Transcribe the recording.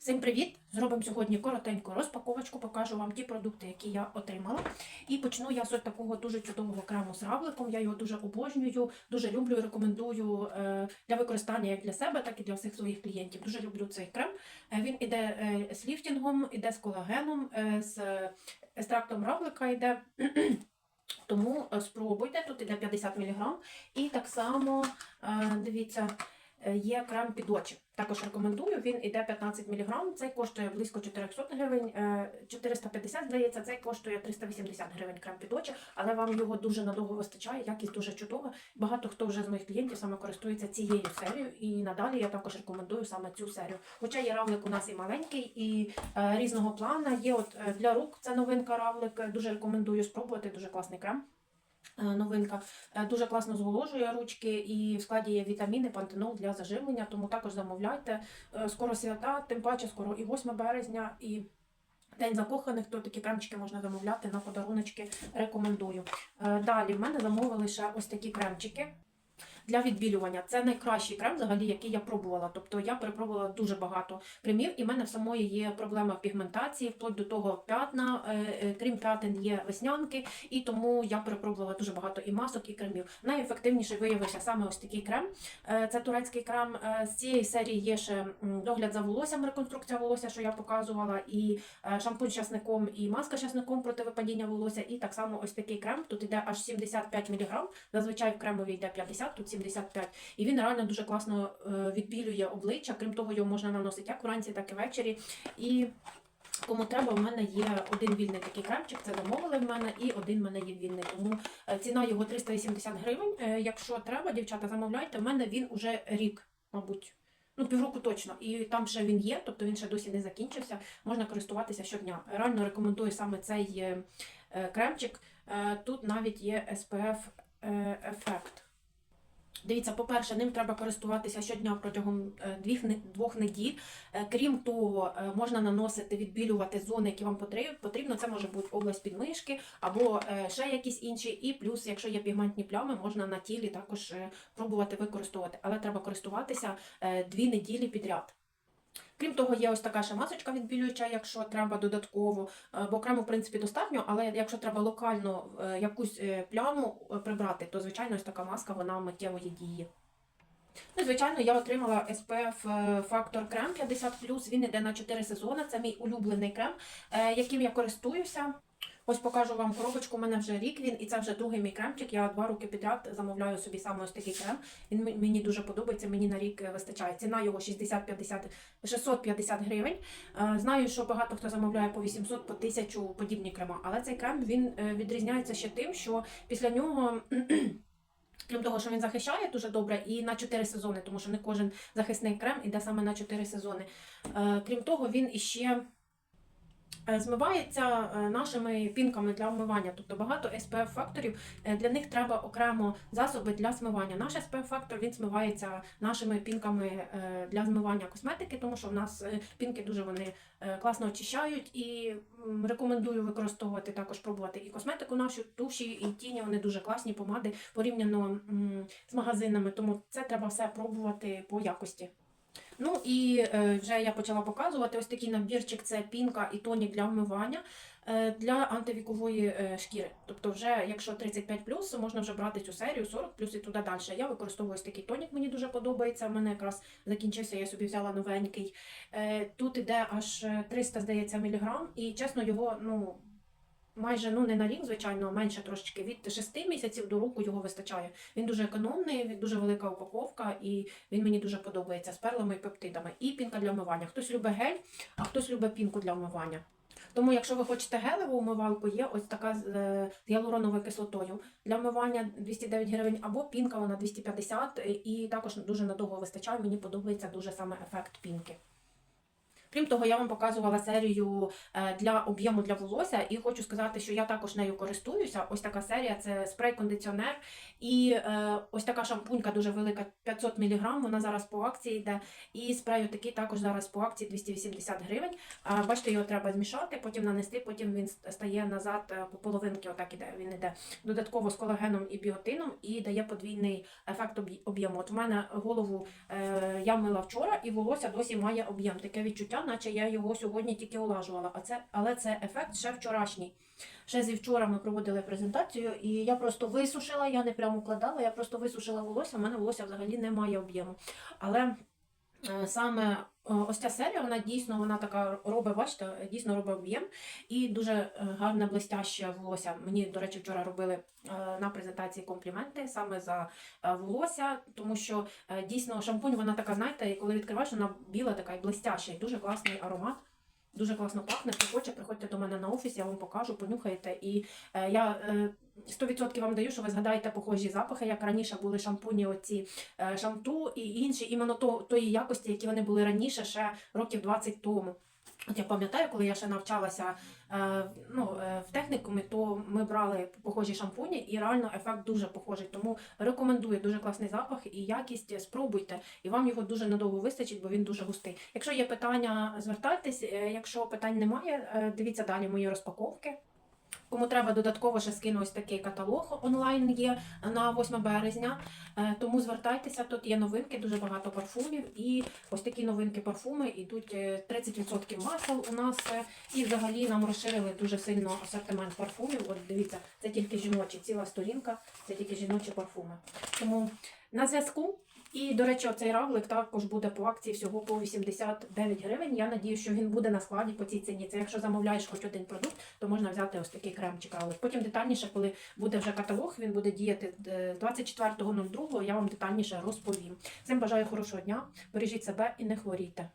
Всім привіт! Зробимо сьогодні коротеньку розпаковочку, покажу вам ті продукти, які я отримала. І почну я з такого дуже чудового крему з равликом. Я його дуже обожнюю, дуже люблю і рекомендую е, для використання як для себе, так і для всіх своїх клієнтів. Дуже люблю цей крем. Е, Він іде е, з ліфтингом, іде з колагеном, з екстрактом равлика йде. Тому спробуйте, тут іде 50 мг. І так само, дивіться, є крем під очі. Також рекомендую, він іде 15 мг, цей коштує близько 400 гривень, е, 450, здається, цей коштує 380 гривень крем під очі, але вам його дуже надовго вистачає, якість дуже чудова. Багато хто вже з моїх клієнтів саме користується цією серією, і надалі я також рекомендую саме цю серію. Хоча є равлик у нас і маленький, і е, різного плана. Є от е, для рук це новинка равлик. е, Дуже рекомендую спробувати, дуже класний крем. Е, Новинка Е, дуже класно зволожує ручки і в складі є вітаміни, пантенол для заживлення, тому також замовляйте. Е, Скоро свята, тим паче скоро і 8 березня, і День закоханих, то такі кремчики можна замовляти на подаруночки. Рекомендую. Далі в мене замовили ще ось такі кремчики. Для відбілювання це найкращий крем, взагалі, який я пробувала. Тобто я перепробувала дуже багато кремів, і в мене в самої є проблема в пігментації, вплоть до того п'ятна. е, е, Крім п'ятин є веснянки, і тому я перепробувала дуже багато і масок, і кремів. Найефективніший виявився саме ось такий крем. Е, Це турецький крем. З цієї серії є ще догляд за волоссям, реконструкція волосся, що я показувала, і шампунь з часником, і маска з часником проти випадіння волосся. І так само ось такий крем. Тут іде аж 75 мг. Зазвичай в кремові йде 50, тут 75. І він реально дуже класно е, відбілює обличчя. Крім того, його можна наносити як вранці, так і ввечері. І Кому треба, в мене є один вільний такий кремчик, це замовили в мене, і один в мене є вільний. Тому е, ціна його 380 гривень. Е, Якщо треба, дівчата, замовляйте. В мене він уже рік, мабуть. Ну, півроку точно. І там ще він є, тобто він ще досі не закінчився. Можна користуватися щодня. Реально рекомендую саме цей кремчик. Тут навіть є SPF ефект. Дивіться, по-перше, ним треба користуватися щодня протягом е, двох, неділь. Е, Крім того, е, можна наносити, відбілювати зони, які вам потрібно. Це може бути область підмишки або ще якісь інші. І плюс, якщо є пігментні плями, можна на тілі також пробувати використовувати. Але треба користуватися дві неділі підряд. Крім того, є ось така ще масочка відбілююча, якщо треба додатково, Е, бо крему, в принципі, достатньо, але якщо треба локально е, якусь е, пляму прибрати, то звичайно ось така маска вона миттєвої дії. Ну, звичайно, я отримала SPF Factor крем 50+, він іде на 4 сезони. Це мій улюблений крем, яким я користуюся. Ось покажу вам коробочку, у мене вже рік він, і це вже другий мій кремчик. Я два роки підряд замовляю собі саме ось такий крем. Він мені дуже подобається, мені на рік е, вистачає. Ціна його 60-50, 650 гривень. Е, Знаю, що багато хто замовляє по 800, по 1000 подібні крема, але цей крем він е, відрізняється ще тим, що після нього. Крім того, що він захищає дуже добре і на 4 сезони, тому що не кожен захисний крем іде саме на 4 сезони. Крім того, він іще змивається е, нашими пінками для вмивання. Тобто багато SPF факторів е, для них треба окремо засоби для змивання. Наш SPF фактор він змивається нашими пінками е, для змивання косметики, тому що в нас е, пінки дуже вони е, класно очищають і рекомендую використовувати також пробувати і косметику нашу, туші, і тіні. Вони дуже класні помади порівняно з магазинами. Тому це треба все пробувати по якості. Ну і е, вже я почала показувати ось такий набірчик: це пінка і тонік для вмивання е, для антивікової е, шкіри. Тобто, вже якщо 35 можна вже брати цю серію 40 і туди далі. Я використовую ось такий тонік, мені дуже подобається. У мене якраз закінчився, я собі взяла новенький. Тут іде аж е, 300, здається, міліграм, і чесно, його ну. Майже ну не на рік, звичайно, а менше трошечки від 6 місяців до року його вистачає. Він дуже економний, дуже велика упаковка, і він мені дуже подобається з перлами і пептидами. І пінка для вмивання. Хтось любить гель, а хтось любить пінку для вмивання. Тому, якщо ви хочете гелеву умивалку, є ось така з е, гіалуроновою кислотою. Для вмивання 209 гривень або пінка, вона 250, е, і також дуже надовго вистачає. Мені подобається дуже саме ефект пінки. Крім того, я вам показувала серію е, для об'єму для волосся, і хочу сказати, що я також нею користуюся. Ось така серія це спрей-кондиціонер. І е, ось така шампунька дуже велика, 500 мг, вона зараз по акції йде. І спрей такий також зараз по акції 280 гривень. Бачите, його треба змішати, потім нанести, потім він стає назад е, по половинки, отак іде. Він іде додатково з колагеном і біотином і дає подвійний ефект об'єму. От в мене голову я мила вчора, і волосся досі має об'єм. Таке відчуття, наче я його сьогодні тільки улажувала. А це, але це ефект ще вчорашній. Ще зі вчора ми проводили презентацію, і я просто висушила, я не прямо укладала, я просто висушила волосся. в мене волосся взагалі не має об'єму. Але е, саме ось ця серія, вона дійсно вона така робить, бачите, дійсно робить об'єм і дуже е, гарне блестяще волосся. Мені, до речі, вчора робили е, на презентації компліменти саме за е, волосся, тому що е, дійсно шампунь, вона така, знаєте, коли відкриваєш, вона біла така і блестяща, і дуже класний аромат. Дуже класно пахне. Хоче, приходьте до мене на офіс, я вам покажу, понюхаєте. І е, я е, 100% вам даю, що ви згадаєте похожі запахи, як раніше були шампуні, оці е, шамту і інші, іменно то, тої якості, які вони були раніше, ще років 20 тому. От я пам'ятаю, коли я ще навчалася е, ну, е, в технікумі, то ми брали похожі шампуні, і реально ефект дуже похожий. Тому рекомендую дуже класний запах і якість. Спробуйте, і вам його дуже надовго вистачить, бо він дуже густий. Якщо є питання, звертайтесь. Е, Якщо питань немає, дивіться далі мої розпаковки. Кому треба додатково ще скину ось такий каталог онлайн є на 8 березня. Е, Тому звертайтеся, тут є новинки, дуже багато парфумів. І ось такі новинки парфуми йдуть е, 30% масел у нас. е, І взагалі нам розширили дуже сильно асортимент парфумів. От дивіться, це тільки жіночі, ціла сторінка, це тільки жіночі парфуми. Тому на зв'язку. І, до речі, цей равлик також буде по акції всього по 89 гривень. Я надію, що він буде на складі по цій ціні. Це якщо замовляєш хоч один продукт, то можна взяти ось такий кремчик равлик. Потім детальніше, коли буде вже каталог, він буде діяти е, 24.02, я вам детальніше розповім. Всім бажаю хорошого дня, бережіть себе і не хворійте.